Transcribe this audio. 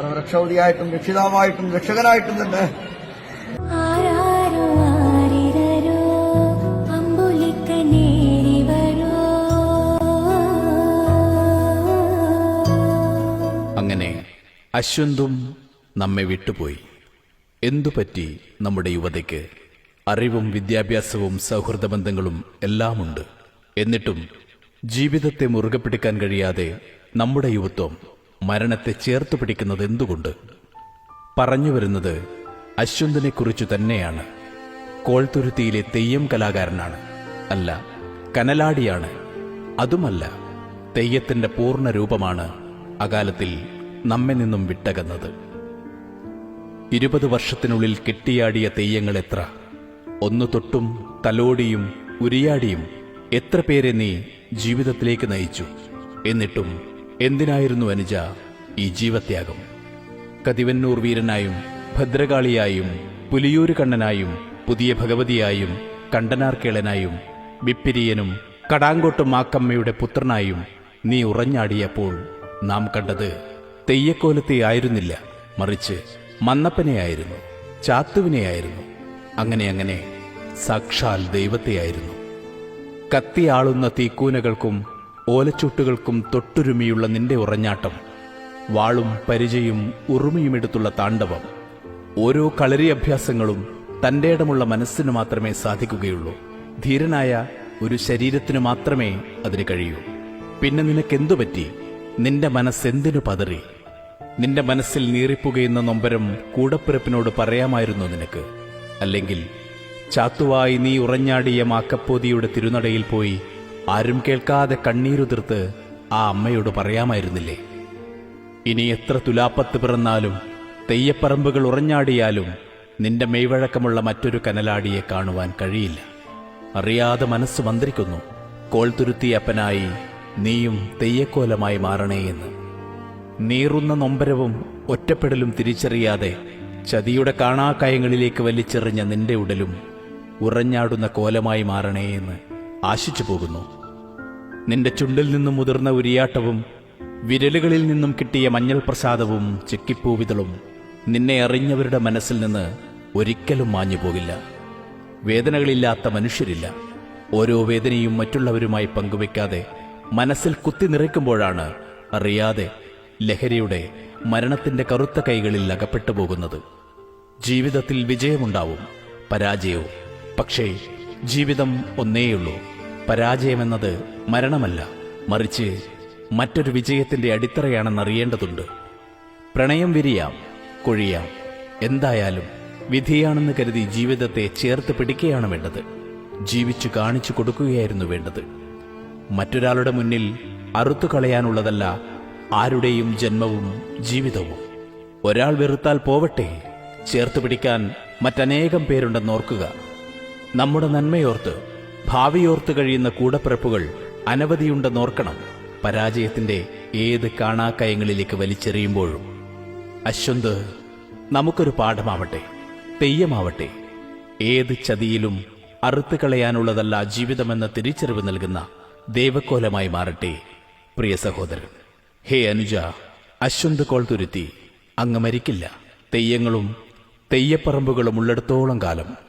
സർവരക്ഷാവതിയായിട്ടും രക്ഷിതാവായിട്ടും രക്ഷകനായിട്ടും തന്നെ. അങ്ങനെ അശ്വന്തും നമ്മെ വിട്ടുപോയി. എന്തുപറ്റി നമ്മുടെ യുവതയ്ക്ക്? അറിവും വിദ്യാഭ്യാസവും സൗഹൃദ ബന്ധങ്ങളും എല്ലാമുണ്ട്. എന്നിട്ടും ജീവിതത്തെ മുറുകെ പിടിക്കാൻ കഴിയാതെ നമ്മുടെ യുവത്വം മരണത്തെ ചേർത്ത് പിടിക്കുന്നത് എന്തുകൊണ്ട്? പറഞ്ഞു വരുന്നത് അശ്വന്തനെക്കുറിച്ചു തന്നെയാണ്. കോൾത്തുരുത്തിയിലെ തെയ്യം കലാകാരനാണ്. അല്ല കനലാടിയാണ്. അതുമല്ല തെയ്യത്തിന്റെ പൂർണ രൂപമാണ് അകാലത്തിൽ നമ്മെ നിന്നും വിട്ടകന്നത്. ഇരുപത് വർഷത്തിനുള്ളിൽ കെട്ടിയാടിയ തെയ്യങ്ങൾ എത്ര? ഒന്നു തൊട്ടും തലോടിയും ഉരിയാടിയും എത്ര പേരെ നീ ജീവിതത്തിലേക്ക് നയിച്ചു? എന്നിട്ടും എന്തിനായിരുന്നു അനുജ ഈ ജീവത്യാഗം? കതിവന്നൂർ വീരനായും ഭദ്രകാളിയായും പുലിയൂര് കണ്ണനായും പുതിയ ഭഗവതിയായും കണ്ടനാർക്കേളനായും വിപ്പിരിയനും കടാങ്കോട്ട് മാക്കമ്മയുടെ പുത്രനായും നീ ഉറഞ്ഞാടിയപ്പോൾ നാം കണ്ടത് തെയ്യക്കോലത്തെ ആയിരുന്നില്ല മറിച്ച് മന്നപ്പനെയായിരുന്നു ചാത്തുവിനെയായിരുന്നു. അങ്ങനെ അങ്ങനെ സാക്ഷാൽ ദൈവത്തെയായിരുന്നു. കത്തിയാളുന്ന തീക്കൂനകൾക്കും ഓലച്ചുട്ടുകൾക്കും തൊട്ടുരുമിയുള്ള നിന്റെ ഉറഞ്ഞാട്ടം വാളും പരിചയും ഉറുമിയുമെടുത്തുള്ള താണ്ഡവം ഓരോ കളരി അഭ്യാസങ്ങളും തന്റെ ഇടമുള്ള മനസ്സിന് മാത്രമേ സാധിക്കുകയുള്ളൂ. ധീരനായ ഒരു ശരീരത്തിന് മാത്രമേ അതിന് കഴിയൂ. പിന്നെ നിനക്കെന്തു പറ്റി? നിന്റെ മനസ്സെന്തിനു പതറി? നിന്റെ മനസ്സിൽ നീറിപ്പുകയെന്ന നൊമ്പരം കൂടപ്പിറപ്പിനോട് പറയാമായിരുന്നു നിനക്ക്? അല്ലെങ്കിൽ ചാത്തുവായി നീ ഉറഞ്ഞാടിയ മാക്കപ്പോതിയുടെ തിരുനടയിൽ പോയി ആരും കേൾക്കാതെ കണ്ണീരുതിർത്ത് ആ അമ്മയോട് പറയാമായിരുന്നില്ലേ? ഇനി എത്ര തുലാപ്പത്ത് പിറന്നാലും തെയ്യപ്പറമ്പുകൾ ഉറഞ്ഞാടിയാലും നിന്റെ മെയ്വഴക്കമുള്ള മറ്റൊരു കനലാടിയെ കാണുവാൻ കഴിയില്ല. അറിയാതെ മനസ്സ് മന്ത്രിക്കുന്നു കോൾത്തുരുത്തിയപ്പനായി നീയും തെയ്യക്കോലമായി മാറണേ എന്ന്. നീറുന്ന നൊമ്പരവും ഒറ്റപ്പെടലും തിരിച്ചറിയാതെ ചതിയുടെ കാണാക്കായങ്ങളിലേക്ക് വലിച്ചെറിഞ്ഞ നിന്റെ ഉടലും ഉറഞ്ഞാടുന്ന കോലമായി മാറണേ എന്ന് ആശിച്ചു പോകുന്നു. നിന്റെ ചുണ്ടിൽ നിന്നും മുതിർന്ന ഉരിയാട്ടവും വിരലുകളിൽ നിന്നും കിട്ടിയ മഞ്ഞൾ പ്രസാദവും ചെക്കിപ്പൂവിതളും നിന്നെ അറിഞ്ഞവരുടെ മനസ്സിൽ നിന്ന് ഒരിക്കലും മാഞ്ഞു പോകില്ല വേദനകളില്ലാത്ത മനുഷ്യരില്ല. ഓരോ വേദനയും മറ്റുള്ളവരുമായി പങ്കുവെക്കാതെ മനസ്സിൽ കുത്തി നിറയ്ക്കുമ്പോഴാണ് അറിയാതെ ലഹരിയുടെ മരണത്തിന്റെ കറുത്ത കൈകളിൽ അകപ്പെട്ടു പോകുന്നത്. ജീവിതത്തിൽ വിജയമുണ്ടാവും പരാജയവും. പക്ഷേ ജീവിതം ഒന്നേയുള്ളൂ. പരാജയമെന്നത് മരണമല്ല മറിച്ച് മറ്റൊരു വിജയത്തിന്റെ അടിത്തറയാണെന്നറിയേണ്ടതുണ്ട്. പ്രണയം വിരിയാം കൊഴിയാം. എന്തായാലും വിധിയാണെന്ന് കരുതി ജീവിതത്തെ ചേർത്ത് പിടിക്കുകയാണ് വേണ്ടത്. ജീവിച്ചു കാണിച്ചു കൊടുക്കുകയായിരുന്നു വേണ്ടത്. മറ്റൊരാളുടെ മുന്നിൽ അറുത്തു കളയാനുള്ളതല്ല ആരുടെയും ജന്മവും ജീവിതവും. ഒരാൾ വെറുത്താൽ പോവട്ടെ ചേർത്ത് പിടിക്കാൻ മറ്റനേകം പേരുണ്ടെന്നോർക്കുക നമ്മുടെ നന്മയോർത്ത് ഭാവിയോർത്ത് കഴിയുന്ന കൂടപ്പിറപ്പുകൾ അനവധിയുണ്ടെന്നോർക്കണം പരാജയത്തിന്റെ ഏത് കാണാക്കയങ്ങളിലേക്ക് വലിച്ചെറിയുമ്പോഴും. അശ്വന്ത് നമുക്കൊരു പാഠമാവട്ടെ തെയ്യമാവട്ടെ. ഏത് ചതിയിലും അറുത്തു കളയാനുള്ളതല്ല ജീവിതമെന്ന തിരിച്ചറിവ് നൽകുന്ന ദേവക്കോലമായി മാറട്ടെ പ്രിയ സഹോദരൻ. ഹേ അനുജ അശ്വന്ത് കോൾ തുരുത്തി അങ്ങ് മരിക്കില്ല. തെയ്യങ്ങളും തെയ്യപ്പറമ്പുകളും ഉള്ളിടത്തോളം കാലം.